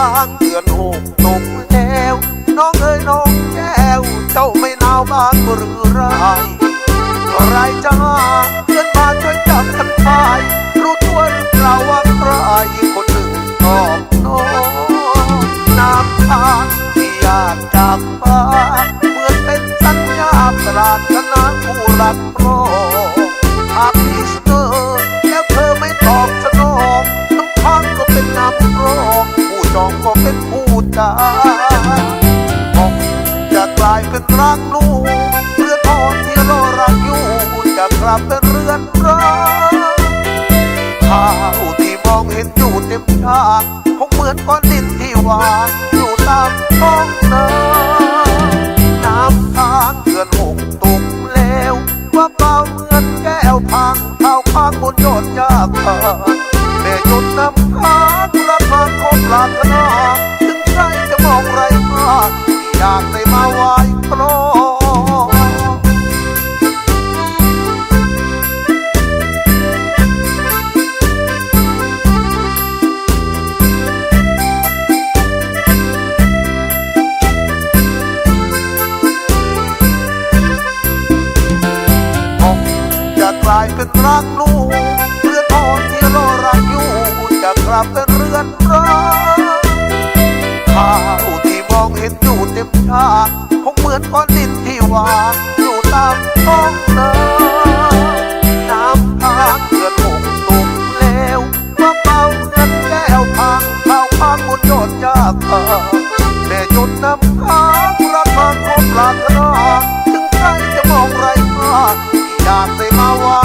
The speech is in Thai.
างเดือนหกตกแล้วน้องเอ้ยน้องแก้วเจ้าไม่หนาวบ้างหรือไรไรจะหาเพื่อนมาช่วยจับกันไปรู้ตัวหรือเปล่าว่าใครคนหนึ่งชอบน้องน้ำทางที่อยากจากฟ้าเหมือนเป็นสัญญาปรารถนาคู่รักรอ องผู้จองก็เป็นผู้จ่ายผมจะกลายเป็นรักลูกเรื่อทองที่รอรักอยู่จะกลับเป็นเรือนร้างข้าวที่มองเห็นอยู่เต็มชาคงเหมือนก้อนดินที่วางอยู่ตามท้องนาน้ำทางเกือนหกตุกแล้วว่าเปล่าเหมือนแก้วพังเท้าพังบนยอดยากเแมาคบปรารถนาถึงใครจะมองไรมากอยากได้มาไหว้รอผมจะกลายเป็นรักลูกเรือทองที่รอรักอยู่จะกลับเป็นเรือนร้าง คาคงเหมือนก้อนดินที่วางอยู่ตามท้องเนินน้ำค้างเกิดหกตุ่มเลวมาเป่าเงินแก้วพังเป่าพังบนยอดยากเธอแม่จดน้ำค้างรักมาคงปรารถนาถึงใครจะมองไรค่าอยากได้มาวา